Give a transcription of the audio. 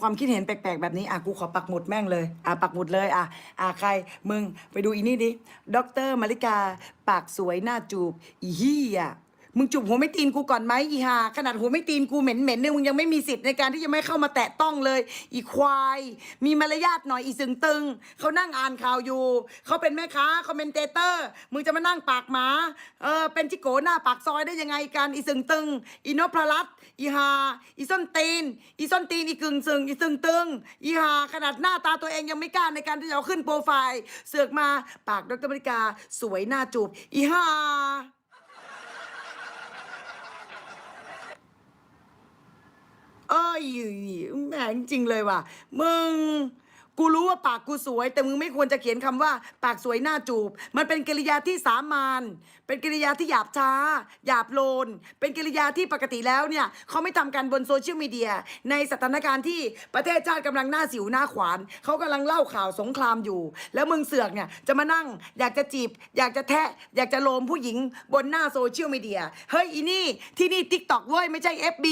ความคิดเห็นแปลกๆแบบนี้ อะกูขอปักหมุดแม่งเลย อะปักหมุดเลยอะอะใครมึงไปดูอีนี่ดิด็อกเตอร์มาริกา ปากสวยหน้าจูบอีฮี่อะ มึงจูบหัวไม่ตีนกูก่อนไหมอีหาขนาดหัวไม่ตีนกูเหม็นเหม็นเนี่ยมึงยังไม่มีสิทธิ์ในการที่จะไม่เข้ามาแตะต้องเลย อีควาย มีมารยาทหน่อยอีสึงตึงเขานั่งอ่านข่าวอยู่เขาเป็นแม่ค้าคอมเมนเตเตอร์มึงจะมานั่งปากหมาเออเป็นจิโกหน้าปากซอยได้ยังไงกันอีสึงตึงอีนพรัตอีหาอีส้นตีน อีส้นตีนอีกึ่งซึงอีสึงตึงอีหาขนาดหน้าตาตัวเองยังไม่กล้าในการที่จะเอาขึ้นโปรไฟล์ เสือกมาปากดรมริกาสวยหน้าจูบอีหา เอ้ ยแหมจริงเลยว่ะ มึง กูรู้ว่าปากกูสวย แต่มึงไม่ควรจะเขียนคำว่า ปากสวยหน้าจูบ มันเป็นกริยาที่สามานเป็นกริยาที่หยาบช้า หยาบโลน เป็นกริยาที่ปกติแล้วเนี่ยเขาไม่ทำกันบนโซเชียลมีเดีย ในสถานการณ์ที่ประเทศชาติกำลังหน้าสิวหน้าขวานเขากำลังเล่าข่าวสงครามอยู่ แล้วมึงเสือกเนี่ยจะมานั่ง อยากจะจีบ อยากจะแทะ อยากจะโลมผู้หญิงบนหน้าโซเชียลมีเดียเฮ้ยอีนี่ที่นี่ทิกตอกเว้ยไม่ใช่ FB